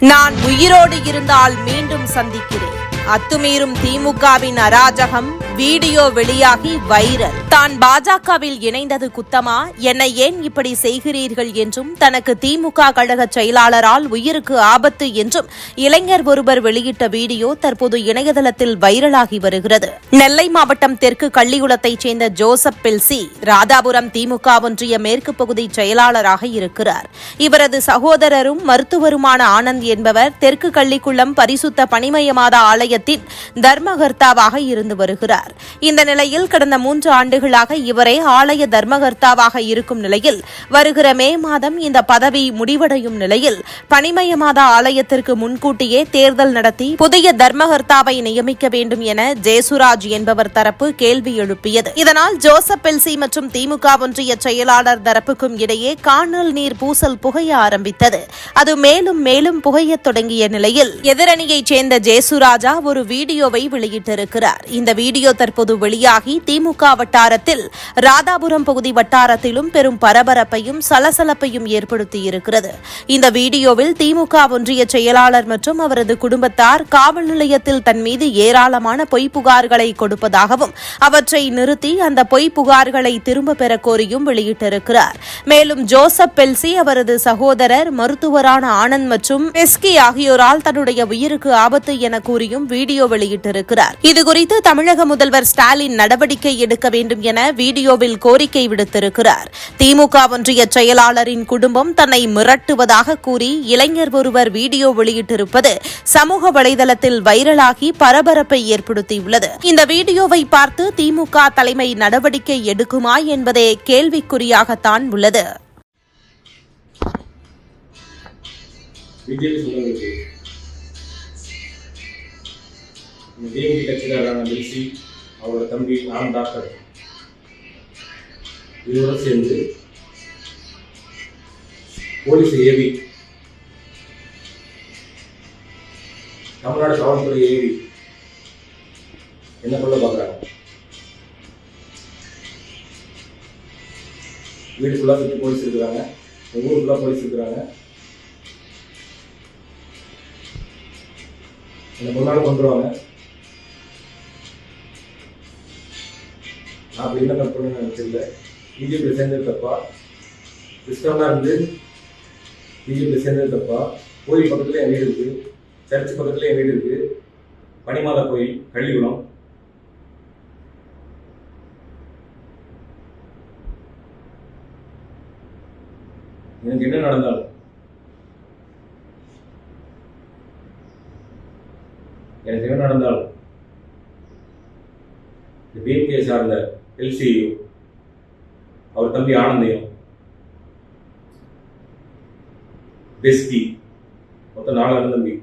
நான் உயிரோடு இருந்தால் மீண்டும் சந்திக்கிறேன். அத்துமீறும் திமுகவின் அராஜகம் வீடியோ வெளியாகி வைரல். தான் பாஜகவில் இணைந்தது குத்தமா? என்னை ஏன் இப்படி செய்கிறீர்கள் என்றும் தனக்கு திமுக கழக செயலாளரால் உயிருக்கு ஆபத்து என்றும் இளைஞர் ஒருவர் வெளியிட்ட வீடியோ தற்போது இணையதளத்தில் வைரலாகி வருகிறது. நெல்லை மாவட்டம் தெற்கு கள்ளிகுளத்தைச் சேர்ந்த ஜோசப் பில்சி ராதாபுரம் திமுக ஒன்றிய மேற்கு பகுதி செயலாளராக இருக்கிறார். இவரது சகோதரரும் மருத்துவருமான ஆனந்த் என்பவர் தெற்கு கள்ளிக்குளம் பரிசுத்த பணிமயமாதா ஆலயத்தின் தர்மகர்த்தாவாக இருந்து வருகிறார். இந்த நிலையில் கடந்த மூன்று ஆண்டுகளாக இவரே ஆலய தர்மகர்த்தாவாக இருக்கும் நிலையில் வருகிற மே மாதம் இந்த பதவி முடிவடையும் நிலையில் பணிமயமாதா ஆலயத்திற்கு முன்கூட்டியே தேர்தல் நடத்தி புதிய தர்மகர்த்தாவை நியமிக்க வேண்டும் என ஜெயசுராஜ் என்பவர் தரப்பு கேள்வி எழுப்பியது. இதனால் ஜோசப் பெல்சி மற்றும் திமுக ஒன்றிய செயலாளர் தரப்புக்கும் இடையே காணல் நீர் பூசல் புகைய ஆரம்பித்தது. அது மேலும் மேலும் புகையத் தொடங்கிய நிலையில் எதிரணியைச் சேர்ந்த ஜேசுராஜா ஒரு வீடியோவை வெளியிட்டிருக்கிறார். இந்த வீடியோ தற்போது வெளியாகி திமுக வட்டாரத்தில் ராதாபுரம் பகுதி வட்டாரத்திலும் பெரும் பரபரப்பையும் சலசலப்பையும் ஏற்படுத்தியிருக்கிறது. இந்த வீடியோவில் திமுக ஒன்றிய செயலாளர் மற்றும் அவரது குடும்பத்தார் காவல் நிலையத்தில் தன் மீது ஏராளமான பொய் புகார்களை கொடுப்பதாகவும் அவற்றை நிறுத்தி அந்த பொய் புகார்களை திரும்ப பெற கோரியும் வெளியிட்டிருக்கிறார். மேலும் ஜோசப் பெல்சி அவரது சகோதரர் மருத்துவரான ஆனந்த் மற்றும் எஸ்கி ஆகியோரால் தன்னுடைய உயிருக்கு ஆபத்து என கூறியும் வீடியோ வெளியிட்டிருக்கிறார். இதுகுறித்து தமிழக முதல்வர் ஸ்டாலின் நடவடிக்கை எடுக்க வேண்டும் என வீடியோவில் கோரிக்கை விடுத்திருக்கிறார். திமுக ஒன்றிய செயலாளரின் குடும்பம் தன்னை மிரட்டுவதாக கூறி இளைஞர் ஒருவர் வீடியோ வெளியிட்டிருப்பது சமூக வலைதளத்தில் வைரலாகி பரபரப்பை ஏற்படுத்தியுள்ளது. இந்த வீடியோவை பார்த்து திமுக தலைமை நடவடிக்கை எடுக்குமா என்பதே கேள்விக்குறியாகத்தான் உள்ளது. பிஜேபி சொல்லுங்களுக்கு அவரோட தம்பி நான் டாக்டர். இதோட சேர்ந்து போலீஸ் ஏவி தமிழ்நாடு காவல்துறை ஏவி என்ன கொள்ள பார்க்குறாங்க? வீடு ஃபுல்லாக சுற்றி போலீஸ் இருக்கிறாங்க. ஊர் ஃபுல்லாக போலீஸ் இருக்கிறாங்க. என்னை முன்னாலும் கொண்டுருவாங்க. நான் அப்படி என்ன தப்புன்னு பண்ணேன்னு பிஜேபி சேர்ந்தது தப்பா கிறிஸ்தவனாக இருந்து பிஜேபி சேர்ந்தது தப்பா கோயில் பக்கத்துல என் வீடு இருக்குது சர்ச் பக்கத்துல என் வீடு இருக்குது பனிமாலா கோயில் கள்ளிக்குளம் எனக்கு என்ன நடந்தாலும். எனக்கு என்ன நடந்தாலும். இந்த பிஎம்கே சார்ந்த எல்சியையும் அவர் தம்பி ஆனந்தையும். பெஸ்கி. மொத்தம் நாலாவது தம்பி.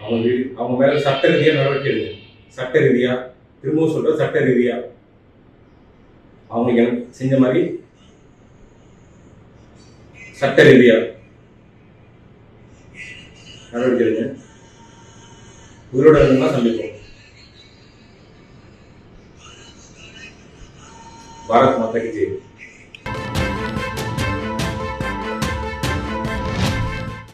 அவங்க வீடு அவங்க மேல சட்ட ரீதியா நடவடிக்கை எடுங்க. சட்ட ரீதியா திரும்பவும் சொல்ற சட்ட ரீதியா அவங்க எனக்கு செஞ்ச மாதிரி சட்ட ரீதியா நடவடிக்கை எடுங்க. உயிரோட இருந்தா சந்திப்போம். భారత్ మాతకి జై.